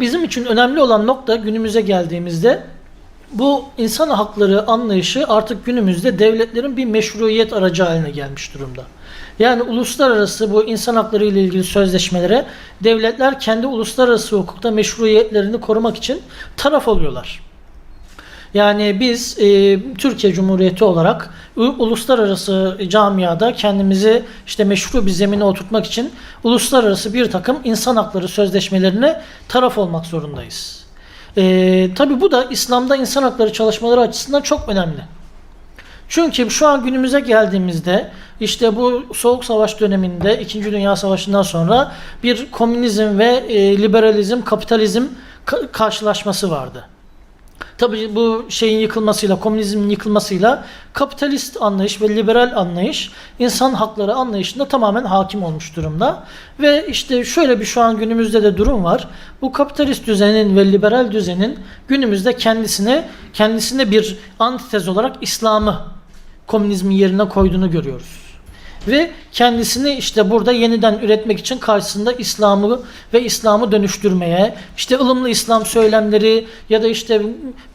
Bizim için önemli olan nokta günümüze geldiğimizde bu insan hakları anlayışı artık günümüzde devletlerin bir meşruiyet aracı haline gelmiş durumda. Yani uluslararası bu insan hakları ile ilgili sözleşmelere devletler kendi uluslararası hukukta meşruiyetlerini korumak için taraf oluyorlar. Yani biz e, Türkiye Cumhuriyeti olarak uluslararası camiada kendimizi işte meşru bir zemine oturtmak için uluslararası bir takım insan hakları sözleşmelerine taraf olmak zorundayız. E, tabii bu da İslam'da insan hakları çalışmaları açısından çok önemli. Çünkü şu an günümüze geldiğimizde işte bu Soğuk Savaş döneminde 2. Dünya Savaşı'ndan sonra bir komünizm ve e, liberalizm, kapitalizm ka- karşılaşması vardı. Tabii bu şeyin yıkılmasıyla, komünizmin yıkılmasıyla kapitalist anlayış ve liberal anlayış insan hakları anlayışında tamamen hakim olmuş durumda. Ve işte şöyle bir şu an günümüzde de durum var. Bu kapitalist düzenin ve liberal düzenin günümüzde kendisine kendisine bir antitez olarak İslam'ı komünizmin yerine koyduğunu görüyoruz. Ve kendisini işte burada yeniden üretmek için karşısında İslam'ı ve İslam'ı dönüştürmeye, işte ılımlı İslam söylemleri ya da işte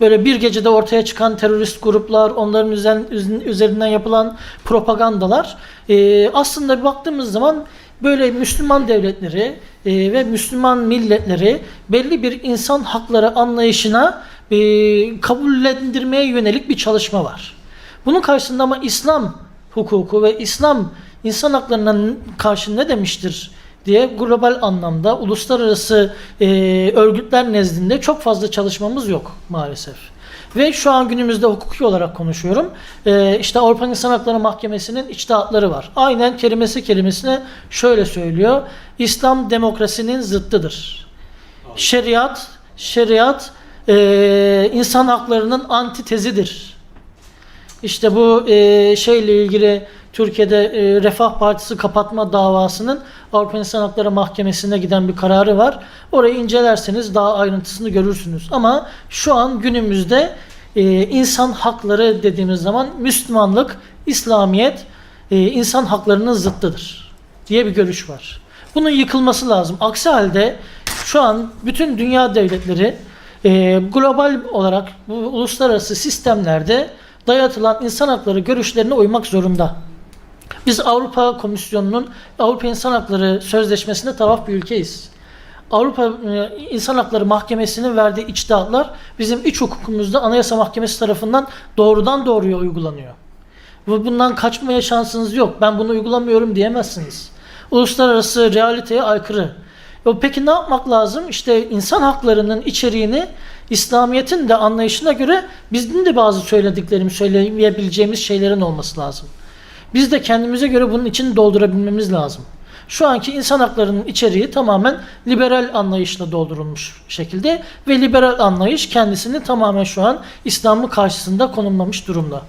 böyle bir gecede ortaya çıkan terörist gruplar, onların üzerinden yapılan propagandalar e, aslında baktığımız zaman böyle Müslüman devletleri e, ve Müslüman milletleri belli bir insan hakları anlayışına e, kabullendirmeye yönelik bir çalışma var. Bunun karşısında ama İslam hukuku ve İslam insan haklarına karşı ne demiştir diye global anlamda uluslararası e, örgütler nezdinde çok fazla çalışmamız yok maalesef. Ve şu an günümüzde hukuki olarak konuşuyorum. E, işte Avrupa İnsan Hakları Mahkemesi'nin içtihatları var. Aynen kelimesi kelimesine şöyle söylüyor. İslam demokrasinin zıttıdır. Şeriat, şeriat e, insan haklarının antitezidir. İşte bu e, şeyle ilgili Türkiye'de e, Refah Partisi kapatma davasının Avrupa İnsan Hakları Mahkemesi'ne giden bir kararı var. Orayı incelerseniz daha ayrıntısını görürsünüz. Ama şu an günümüzde e, insan hakları dediğimiz zaman Müslümanlık, İslamiyet e, insan haklarının zıttıdır diye bir görüş var. Bunun yıkılması lazım. Aksi halde şu an bütün dünya devletleri e, global olarak bu uluslararası sistemlerde dayatılan insan hakları görüşlerine uymak zorunda. Biz Avrupa Komisyonu'nun Avrupa İnsan Hakları Sözleşmesi'ne taraf bir ülkeyiz. Avrupa e, İnsan Hakları Mahkemesi'nin verdiği içtihatlar bizim iç hukukumuzda Anayasa Mahkemesi tarafından doğrudan doğruya uygulanıyor. Ve bundan kaçmaya şansınız yok. Ben bunu uygulamıyorum diyemezsiniz. Uluslararası realiteye aykırı. Peki ne yapmak lazım? İşte insan haklarının içeriğini İslamiyet'in de anlayışına göre bizim de bazı söylediklerimiz, söyleyebileceğimiz şeylerin olması lazım. Biz de kendimize göre bunun için doldurabilmemiz lazım. Şu anki insan haklarının içeriği tamamen liberal anlayışla doldurulmuş şekilde ve liberal anlayış kendisini tamamen şu an İslam'ın karşısında konumlamış durumda.